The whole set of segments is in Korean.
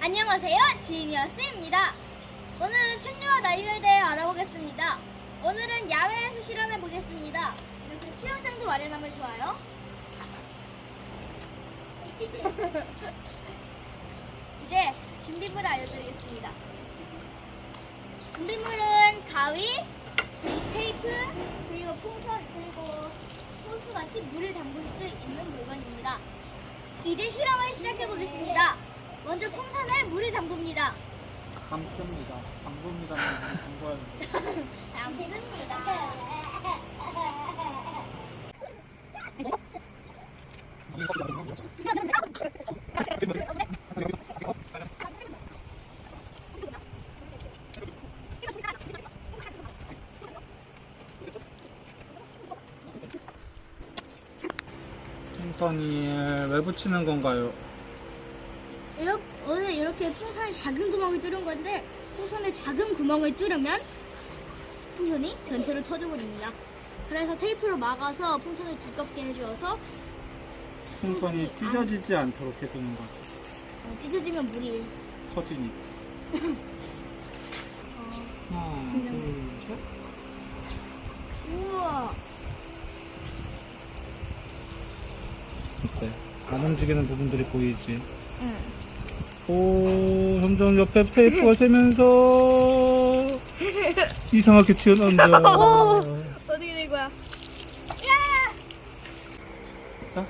안녕하세요. 지니어스입니다. 오늘은 측류와 나이에 대해 알아보겠습니다. 오늘은 야외에서 실험해 보겠습니다. 이렇게 수영장도 마련하면 좋아요. 이제 준비물을 알려드리겠습니다. 준비물은 가위, 테이프, 그리고 풍선, 그리고 호수같이 물을 담글 수 있는 물건입니다. 이제 실험을 시작해 보겠습니다. 먼저 풍선 당부입니다. 감수입니다. 당부입니다. 당부입니다. 선이 왜 붙이는 건가요? 오늘 이렇게 풍선에 작은 구멍을 뚫은 건데 풍선에 작은 구멍을 뚫으면 풍선이 전체로 터져버립니다. 그래서 테이프로 막아서 풍선을 두껍게 해주어서 풍선이 찢어지지 않도록 해두는 거지. 어, 찢어지면 물이 터지니까. 어, 하나, 둘, 셋. 우와 어때? 안 움직이는 부분들이 보이지? 응. 오, 점점 옆에 테이프가 새면서 이상하게 튀어나온다. 어떻게 된 거야? 야! 자,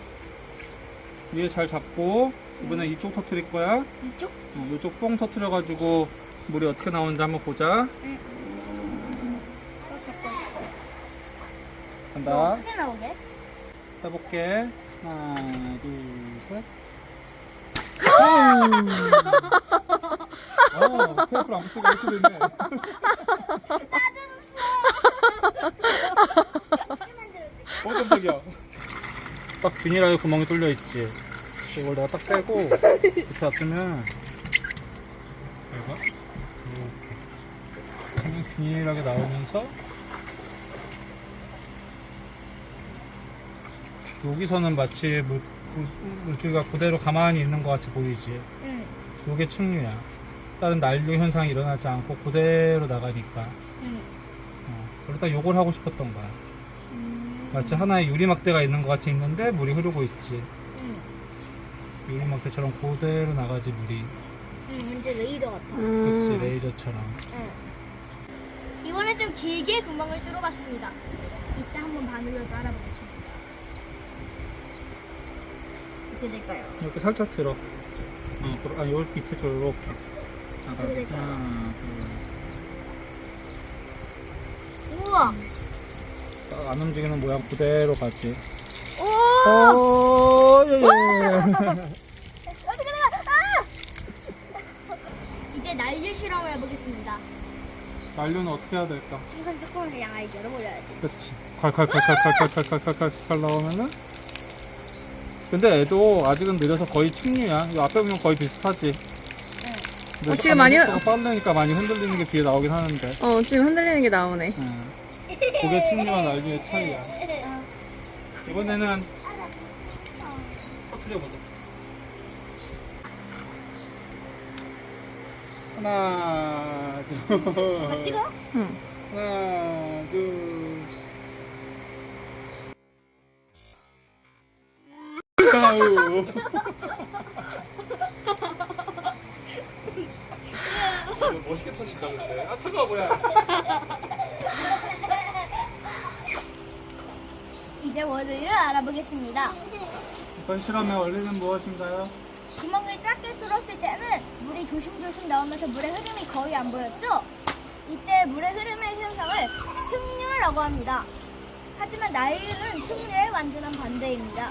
위에 잘 잡고 이번에 이쪽 터트릴 거야. 이쪽? 어, 이쪽 뽕 터트려가지고 물이 어떻게 나오는지 한번 보자. 어, 잡고 있어. 너 간다. 어떻게 나오게? 해볼게. 하나, 둘, 셋. 어, 테이프를 안 쓰고 이렇게 되네. 어, 깜짝이야. 딱 비닐하게 구멍이 뚫려 있지. 이걸 내가 딱 빼고 이렇게 놔두면 얘가 이렇게 그냥 균일하게 나오면서 여기서는 마치 물, 물, 물줄기가 그대로 가만히 있는 것 같이 보이지. 응. 요게 충류야. 다른 난류 현상이 일어나지 않고 그대로 나가니까. 응. 어, 그러다 요걸 하고 싶었던 거야. 음. 마치 하나의 유리막대가 있는 것 같이 있는데 물이 흐르고 있지. 응. 유리막대처럼 그대로 나가지 물이. 응, 왠지 레이저 같아. 그치 레이저처럼. 응. 이번엔 좀 길게 구멍을 뚫어봤습니다. 이따 한번 바늘로 깔아보겠습니다. 될까요? 이렇게 살짝 들어. 어, 그러- 아, 요 밑에 저 이렇게. 나가. 그래. 하나, 둘. 우와! 딱안 움직이는 모양 그대로 가지. 오! 어, 예, 예. 어떻게 돼요? 아! 이제 난류 실험을 해보겠습니다. 난류는 어떻게 해야 될까? 풍선 뚜껑을 그냥 아예 열어버려야지. 그치. 칼칼칼칼칼칼칼칼칼칼 나오면은. 근데 애도 아직은 느려서 거의 충류야. 이 앞에 보면 거의 비슷하지. 근데 어, 지금 많이 속도가 빠르니까 많이 흔들리는 게 뒤에 나오긴 하는데. 어, 지금 흔들리는 게 나오네. 응. 그게 충류와 난류의 차이야. 이번에는 터트려 보자. 하나, 둘. 아, 찍어? 응. 하나, 아우. 이거 멋있게 터진다 근데. 아 차가 뭐야? 이제 원리를 알아보겠습니다. 이번 실험의 원리는 무엇인가요? 구멍을 작게 뚫었을 때는 물이 조심조심 나오면서 물의 흐름이 거의 안 보였죠? 이때 물의 흐름의 현상을 측류라고 합니다. 하지만 나일은 측류의 완전한 반대입니다.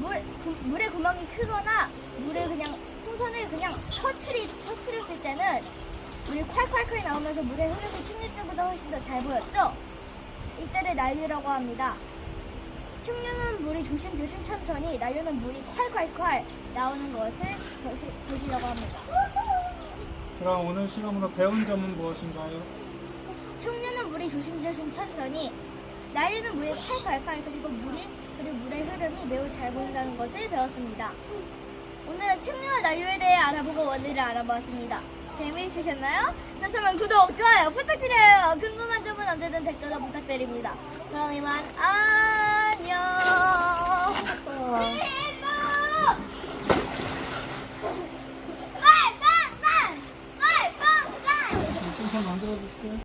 물, 구- 물의 구멍이 크거나 물을 그냥 풍선을 그냥 터트리, 터트렸을 때는 물이 콸콸콸 나오면서 물의 흐름이 측류 때보다 훨씬 더 잘 보였죠? 이때를 난류라고 합니다. 측류는 물이 조심조심 천천히, 난류는 물이 콸콸콸 나오는 것을 보시, 보시려고 합니다. 그럼 오늘 실험으로 배운 점은 무엇인가요? 충류는 물이 조심조심 천천히, 난류는 물이 콸콸콸 그리고 물이 그리고 물의 흐름이 매우 잘 보인다는 것을 배웠습니다. 오늘은 측류와 난류에 대해 알아보고 원리를 알아보았습니다. 재미있으셨나요? 그렇다면 구독, 좋아요 부탁드려요. 궁금한 점은 언제든 댓글로 부탁드립니다. 그럼 이만 아.